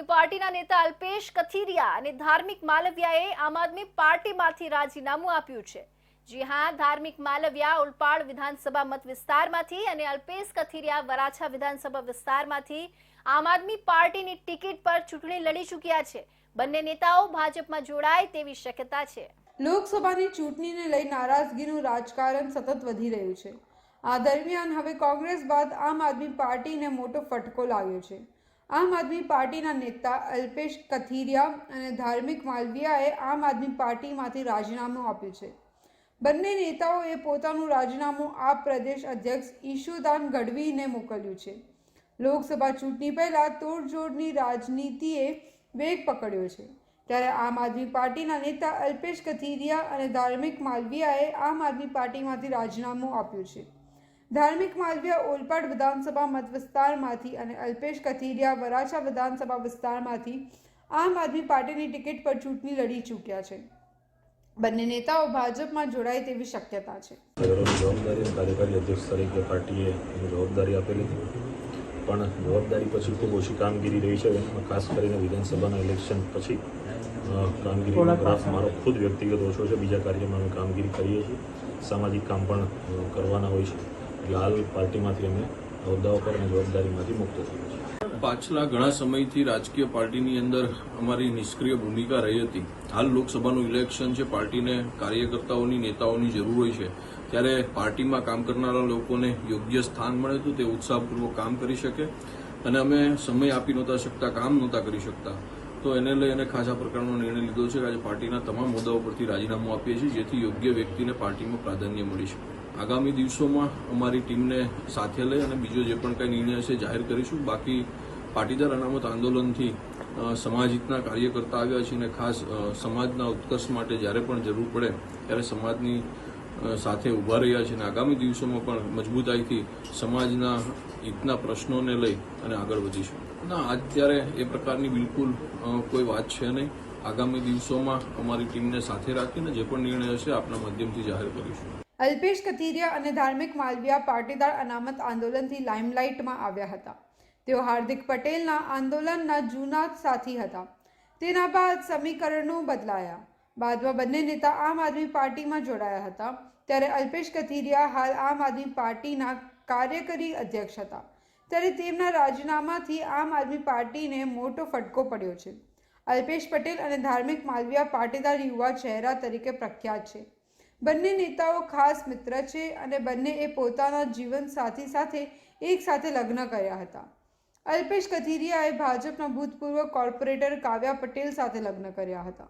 આદમી પાર્ટીના નેતા અલ્પેશ કથિરિયા અને ધાર્મિક માલવિયાએ આમ આદમી પાર્ટીમાંથી રાજીનામું આપ્યું છે. જી હા, ધાર્મિક માલવિયા ઉલપાડ વિધાનસભા મત વિસ્તારમાંથી અને અલ્પેશ કથિરિયા વરાછા વિધાનસભા વિસ્તારમાંથી આમ આદમી પાર્ટીની ટિકિટ પર ચૂંટણી લડી ચૂક્યા છે. બંને નેતાઓ ભાજપમાં જોડાય તેવી શક્યતા છે. લોકસભાની ચૂંટણીને લઈ નારાજગીનું રાજકારણ સતત વધી રહ્યું છે. આ દરમિયાન હવે કોંગ્રેસ બાદ આમ આદમી પાર્ટીને મોટો ફટકો લાગ્યો છે. આમ આદમી પાર્ટીના નેતા અલ્પેશ કથિરિયા અને ધાર્મિક માલવિયાએ આમ આદમી પાર્ટીમાંથી રાજીનામું આપ્યું છે. બંને નેતાઓએ પોતાનું રાજીનામું આ પ્રદેશ અધ્યક્ષ ઈશુદાન ગઢવીને મોકલ્યું છે. લોકસભા ચૂંટણી પહેલા તોડજોડની રાજનીતિએ વેગ પકડ્યો છે. ત્યારે આમ આદમી પાર્ટીના નેતા અલ્પેશ કથિરિયા અને ધાર્મિક માલવિયાએ આમ આદમી પાર્ટીમાંથી રાજીનામું આપ્યું છે. ધાર્મિક માલવિયા ઓલપાડ વિધાનસભા મત વિસ્તારમાંથી અને અલ્પેશ કથિરિયા વરાછા વિધાનસભા વિસ્તારમાંથી આમ આદમી પાર્ટીની ટિકિટ પર ચૂંટણી લડી ચૂક્યા છે. બંને નેતાઓ ભાજપમાં જોડાય તેવી શક્યતા છે. જવાબદારી કાર્યકારી અધ્યક્ષ તરીકે પાર્ટીએ જવાબદારી આપેલી હતી. પણ જવાબદારી પછી ખૂબ ઓછી કામગીરી રહી છે ખાસ કરીને વિધાનસભાના ઇલેક્શન પછી કામગીરીનો ગ્રાફ મારો ખુદ વ્યક્તિગત ઓછો છે. બીજા કાર્યમાં અમે કામગીરી કરીએ છીએ. સામાજિક કામ પણ કરવાના હોય છે. હાલ પાર્ટીમાંથી અમે હોદ્દાઓ પર અને જવાબદારીમાંથી મુક્ત થઈએ પાછલા ઘણા સમયથી રાજકીય પાર્ટીની અંદર અમારી નિષ્ક્રિય ભૂમિકા રહી હતી. હાલ લોકસભાનું ઇલેક્શન છે, પાર્ટીને કાર્યકર્તાઓની, નેતાઓની જરૂર હોય છે. ત્યારે પાર્ટીમાં કામ કરનારા લોકોને યોગ્ય સ્થાન મળે તો તે ઉત્સાહપૂર્વક કામ કરી શકે અને અમે સમય આપી નહોતા શકતા, કામ નહોતા કરી શકતા. તો એને લઈ અને ખાસ પ્રકારનો નિર્ણય લીધો છે કે આજે પાર્ટીના તમામ મુદ્દાઓ પરથી રાજીનામું આપીએ છીએ, જેથી યોગ્ય વ્યક્તિને પાર્ટીમાં પ્રાધાન્ય મળી શકે. આગામી દિવસોમાં અમારી ટીમને સાથે લઈ અને બીજો જે પણ કંઈ નિર્ણય છે જાહેર કરીશું. બાકી પાટીદાર અનામત આંદોલનથી સમાજહિતના સમાજ હિતના કાર્ય કરતા આવ્યા છે અને ખાસ સમાજના ઉત્કર્ષ માટે જ્યારે પણ જરૂર પડે ત્યારે સમાજની સાથે ઊભા રહ્યા છે અને આગામી દિવસોમાં પણ મજબૂતાઈથી સમાજના હિતના પ્રશ્નોને લઈ અને આગળ વધીશું. ના અત્યારે એ પ્રકારની બિલકુલ કોઈ વાત છે નહીં. આગામી દિવસોમાં અમારી ટીમને સાથે રાખીને જે પણ નિર્ણય હશે આપના માધ્યમથી જાહેર કરીશું. અલ્પેશ કથિરિયા અને ધાર્મિક માલવિયા પાટીદાર અનામત આંદોલનથી લાઇમલાઇટમાં આવ્યા હતા. તેઓ હાર્દિક પટેલના આંદોલનના જૂના સાથી હતા. તેના બાદ સમીકરણો બદલાયા. બાદમાં બંને નેતા આમ આદમી પાર્ટીમાં જોડાયા હતા. ત્યારે અલ્પેશ કથિરિયા હાલ આમ આદમી પાર્ટીના કાર્યકારી અધ્યક્ષ હતા. ત્યારે તેમના રાજીનામાથી આમ આદમી પાર્ટીને મોટો ફટકો પડ્યો છે. અલ્પેશ પટેલ અને ધાર્મિક માલવિયા પાટીદાર યુવા ચહેરા તરીકે પ્રખ્યાત છે. બંને નેતાઓ ખાસ મિત્ર છે અને બંનેએ પોતાના જીવન સાથી સાથે એક સાથે લગ્ન કર્યા હતા. અલ્પેશ કથિરિયાએ ભાજપના ભૂતપૂર્વ કોર્પોરેટર કાવ્યા પટેલ સાથે લગ્ન કર્યા હતા.